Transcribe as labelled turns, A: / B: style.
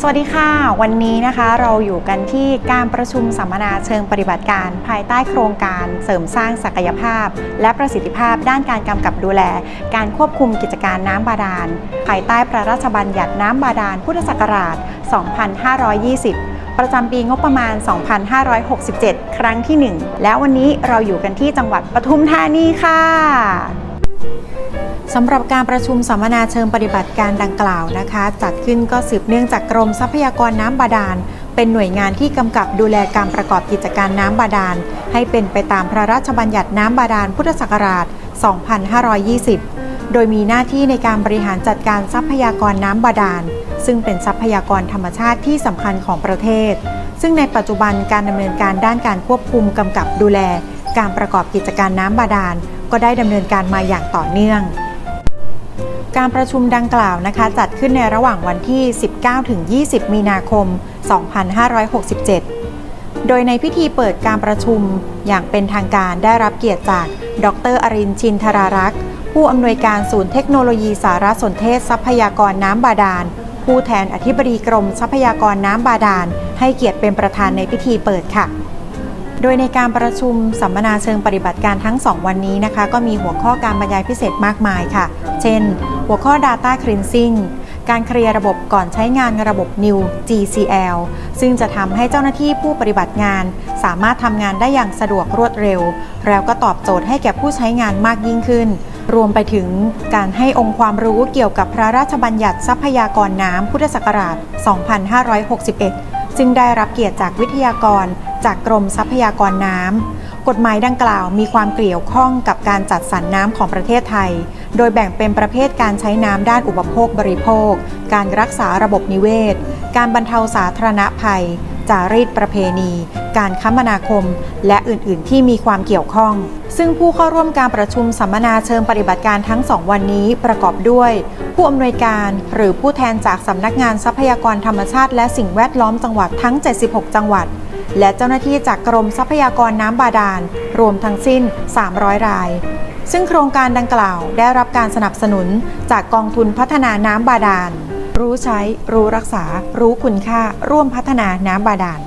A: สวัสดีค่ะ วันนี้นะคะเราอยู่กันที่การประชุมสัมมนาเชิงปฏิบัติการ ภายใต้โครงการเสริมสร้างศักยภาพ และประสิทธิภาพด้านการกำกับดูแล การควบคุมกิจการน้ำบาดาล ภายใต้พระราชบัญญัติน้ำบาดาลพุทธศักราช 2520ประจำปีงบประมาณ 2567 ครั้งที่ 1 แล้ววันนี้เราอยู่กันที่จังหวัดปทุมธานีค่ะ สำหรับการประชุมสัมมนาเชิงปฏิบัติการดังกล่าวนะคะ จัดขึ้นก็สืบเนื่องจากกรมทรัพยากรน้ำบาดาล เป็นหน่วยงานที่กำกับดูแลการประกอบกิจการน้ำบาดาล ให้เป็นไปตามพระราชบัญญัติน้ำบาดาลพุทธศักราช 2520 โดยมีหน้าที่ในการบริหารจัดการทรัพยากรน้ำบาดาล ซึ่งเป็นทรัพยากรธรรมชาติที่สำคัญของประเทศ ซึ่งในปัจจุบันการดำเนินการด้านการควบคุมกำกับดูแล การประกอบกิจการน้ำบาดาล ก็ได้ดำเนินการมาอย่างต่อเนื่อง การประชุมดังกล่าวนะคะ จัดขึ้นในระหว่างวันที่ 19ถึง20 มีนาคม 2567 โดยในพิธีเปิดการประชุมอย่างเป็นทางการได้รับเกียรติจาก ดรอรินชินทรารักษ์ ผู้อำนวยการศูนย์เทคโนโลยีสารสนเทศทรัพยากรน้ำบาดาล ผู้แทนอธิบดีกรมทรัพยากรน้ำบาดาล ให้เกียรติเป็นประธานในพิธีเปิดค่ะ โดยในการประชุมสัมมนาเชิงปฏิบัติการทั้ง 2 วันนี้นะคะ ก็มีหัวข้อการบรรยายพิเศษมากมายค่ะ เช่น หัวข้อ Data Cleansing การเคลียร์ระบบก่อนใช้งานระบบ New GCL ซึ่งจะทำให้เจ้าหน้าที่ผู้ปฏิบัติงาน สามารถทำงานได้อย่างสะดวกรวดเร็ว แล้วก็ตอบโจทย์ให้แก่ผู้ใช้งานมากยิ่งขึ้น รวมไปถึงการให้องค์ความรู้เกี่ยวกับพระราชบัญญัติทรัพยากรน้ำพุทธศักราช 2561 ซึ่งได้รับเกียรติจากวิทยากร จากกรมทรัพยากรน้ำ กฎหมายดังกล่าวมีความเกี่ยวข้องกับการจัดสรรน้ำของประเทศไทย โดยแบ่งเป็นประเภทการใช้น้ำด้านอุปโภคบริโภค การรักษาระบบนิเวศ การบรรเทาสาธารณภัย จารีตประเพณี การคมนาคม และอื่นๆ ที่มีความเกี่ยวข้อง ซึ่งผู้เข้าร่วมการประชุมสัมมนาเชิงปฏิบัติการทั้ง2วันนี้ประกอบด้วย ผู้อำนวยการหรือผู้แทนจากสำนักงานทรัพยากรธรรมชาติ และสิ่งแวดล้อมจังหวัดทั้ง 76 จังหวัด และเจ้าหน้าที่จากกรมทรัพยากรน้ำบาดาล รวมทั้งสิ้น 300 ราย ซึ่งโครงการดังกล่าวได้รับการสนับสนุนจากกองทุนพัฒนาน้ำบาดาล รู้ใช้ รู้รักษา รู้คุณค่า ร่วมพัฒนาน้ำบาดาล